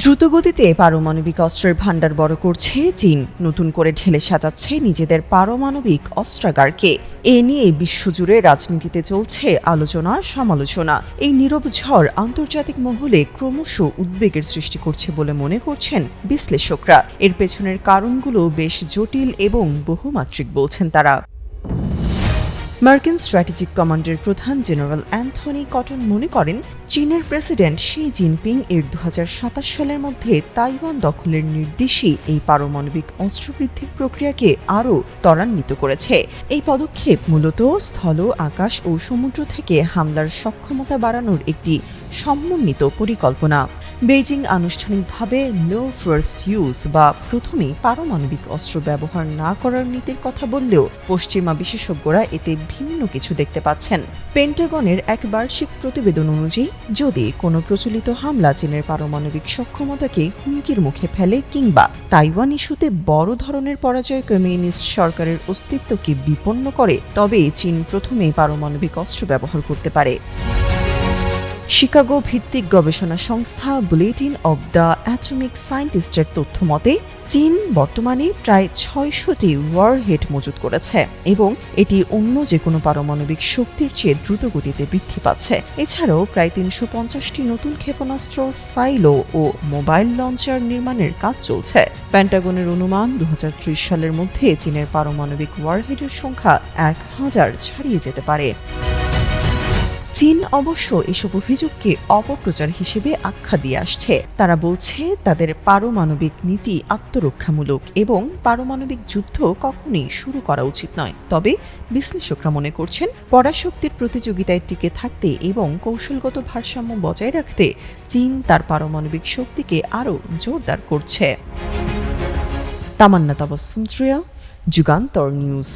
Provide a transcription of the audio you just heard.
দ্রুতগতিতে পারমাণবিক অস্ত্রের ভাণ্ডার বড় করছে চীন। নতুন করে ঢেলে সাজাচ্ছে নিজেদের পারমাণবিক অস্ত্রাগারকে। এ নিয়ে বিশ্বজুড়ে রাজনীতিতে চলছে আলোচনা, সমালোচনা। এই নীরব ঝড় আন্তর্জাতিক মহলে ক্রমশ উদ্বেগের সৃষ্টি করছে বলে মনে করছেন বিশ্লেষকরা। এর পেছনের কারণগুলো বেশ জটিল এবং বহুমাত্রিক বলছেন তারা। মার্কিন স্ট্র্যাটেজিক কমান্ডের প্রধান জেনারেল অ্যান্থনি কটন মনে করেন, চীনের প্রেসিডেন্ট শি জিনপিং এর দু হাজার সাতাশ সালের মধ্যে তাইওয়ান দখলের নির্দেশই এই পারমাণবিক অস্ত্র বৃদ্ধির প্রক্রিয়াকে আরও ত্বরান্বিত করেছে। এই পদক্ষেপ মূলত স্থল, আকাশ ও সমুদ্র থেকে হামলার সক্ষমতা বাড়ানোর একটি সমন্বিত পরিকল্পনা। বেইজিং আনুষ্ঠানিকভাবে নো ফার্স্ট ইউজ বা প্রথমেই পারমাণবিক অস্ত্র ব্যবহার না করার নীতির কথা বললেও পশ্চিমা বিশেষজ্ঞরা এতে ভিন্ন কিছু দেখতে পাচ্ছেন। পেন্টাগনের এক বার্ষিক প্রতিবেদন অনুযায়ী, যদি কোনো প্রচলিত হামলা চীনের পারমাণবিক সক্ষমতাকে হুমকির মুখে ফেলে কিংবা তাইওয়ান ইস্যুতে বড় ধরনের পরাজয় কমিউনিস্ট সরকারের অস্তিত্বকে বিপন্ন করে তবে চীন প্রথমেই পারমাণবিক অস্ত্র ব্যবহার করতে পারে। শিকাগো ভিত্তিক গবেষণা সংস্থা বুলেটিন অব দ্য অ্যাটমিক সায়েন্টিস্টের তথ্য মতে, চীন বর্তমানে প্রায় ছয়শটি ওয়ারহেড মজুত করেছে এবং এটি অন্য যে কোনো পারমাণবিক শক্তির চেয়ে দ্রুত গতিতে বৃদ্ধি পাচ্ছে। এছাড়াও প্রায় তিনশো পঞ্চাশটি নতুন ক্ষেপণাস্ত্র, সাইলো ও মোবাইল লঞ্চার নির্মাণের কাজ চলছে। প্যান্টাগনের অনুমান দু হাজার ত্রিশ সালের মধ্যে চীনের পারমাণবিক ওয়ারহেডের সংখ্যা এক হাজার ছাড়িয়ে যেতে পারে। চীন অবশ্য এসব অভিযোগকে অপপ্রচার হিসেবে আখ্যা দিয়ে আসছে। তারা বলছে, তাদের পারমাণবিক নীতি আত্মরক্ষামূলক এবং পারমাণবিক যুদ্ধ কখনোই শুরু করা উচিত নয়। তবে বিশ্লেষকরা মনে করছেন, পরাশক্তির প্রতিযোগিতায় টিকে থাকতে এবং কৌশলগত ভারসাম্য বজায় রাখতে চীন তার পারমাণবিক শক্তিকে আরও জোরদার করছে। তামান্না তাবাসুম যুগান্তর নিউজ।